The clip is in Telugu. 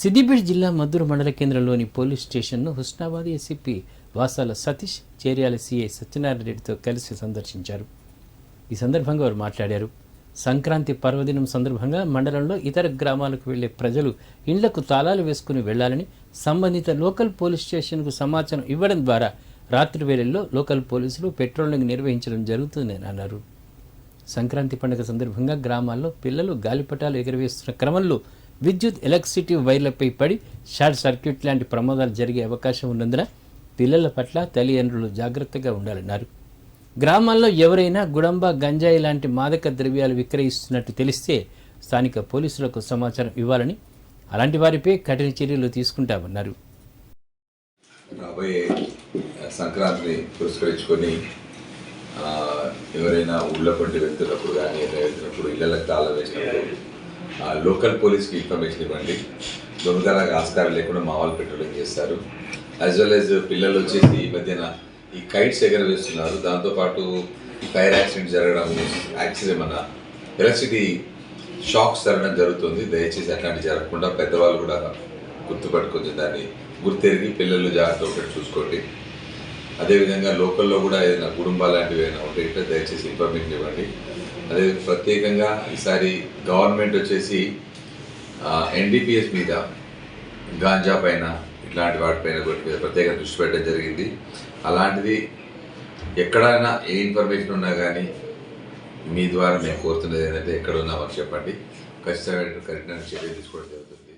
సిద్దిపేట జిల్లా మద్దూరు మండల కేంద్రంలోని పోలీస్ స్టేషన్ను హుస్నాబాద్ ఎస్సీపీ వాసాల సతీష్ చేర్యాల సీఐ సత్యనారాయణ రెడ్డితో కలిసి సందర్శించారు. ఈ సందర్భంగా వారు మాట్లాడారు. సంక్రాంతి పర్వదినం సందర్భంగా మండలంలో ఇతర గ్రామాలకు వెళ్ళే ప్రజలు ఇండ్లకు తాళాలు వేసుకుని వెళ్ళాలని సంబంధిత లోకల్ పోలీస్ స్టేషన్కు సమాచారం ఇవ్వడం ద్వారా రాత్రి వేళల్లో లోకల్ పోలీసులు పెట్రోలింగ్ నిర్వహించడం జరుగుతుందని అన్నారు. సంక్రాంతి పండుగ సందర్భంగా గ్రామాల్లో పిల్లలు గాలిపటాలు ఎగురవేస్తున్న క్రమంలో విద్యుత్ ఎలక్ట్రిసిటీ వైర్లపై పడి షార్ట్ సర్క్యూట్ లాంటి ప్రమాదాలు జరిగే అవకాశం ఉన్నందున పిల్లల పట్ల తల్లిదండ్రులు జాగ్రత్తగా ఉండాలన్నారు. గ్రామాల్లో ఎవరైనా గుడంబ గంజాయి లాంటి మాదక ద్రవ్యాలు విక్రయిస్తున్నట్టు తెలిస్తే స్థానిక పోలీసులకు సమాచారం ఇవ్వాలని అలాంటి వారిపై కఠిన చర్యలు తీసుకుంటామన్నారు. రాబోయే సంక్రాంతిని పురస్కరించుకొని ఎవరైనా ఊళ్ళో కొంటి వెళ్తున్నప్పుడు కానీ వెళ్తున్నప్పుడు ఇళ్ళకి తాళం వేసినప్పుడు లోకల్ పోలీస్కి ఇన్ఫర్మేషన్ ఇవ్వండి. దొంగతనాలకు ఆస్కారం లేకుండా మా వాళ్ళు పెట్రోలింగ్ చేస్తారు. యాజ్ వెల్ యాజ్ పిల్లలు వచ్చేసి ఈ మధ్యన ఈ కైట్స్ ఎగరవేస్తున్నారు దాంతోపాటు ఈ ఫైర్ యాక్సిడెంట్ జరగడం యాక్సిడెంట్ మన ఎలక్ట్రిసిటీ షాక్స్ జరగడం జరుగుతుంది. దయచేసి అట్లాంటి జరగకుండా పెద్దవాళ్ళు కూడా గుర్తుపట్టుకొని దాన్ని గుర్తెరిగి పిల్లలు జాగ్రత్త ఒకటి చూసుకోండి. అదేవిధంగా లోకల్లో కూడా ఏదైనా కుటుంబాలు లాంటివి ఏదైనా ఉంటే ఇట్లా దయచేసి ఇన్ఫర్మేషన్ ఇవ్వండి. అదే ప్రత్యేకంగా ఈసారి గవర్నమెంట్ వచ్చేసి ఎన్డీపీఎస్ మీద గాంజా పైన ఇట్లాంటి వాటిపైన మీద ప్రత్యేక దృష్టి పెట్టడం జరిగింది. అలాంటిది ఎక్కడైనా ఏ ఇన్ఫర్మేషన్ ఉన్నా కానీ మీ ద్వారా మేము కోరుతున్నది ఏంటంటే ఎక్కడ ఉన్నా మాకు చెప్పండి. ఖచ్చితంగా కరెక్ట్గా చర్య తీసుకోవడం జరుగుతుంది.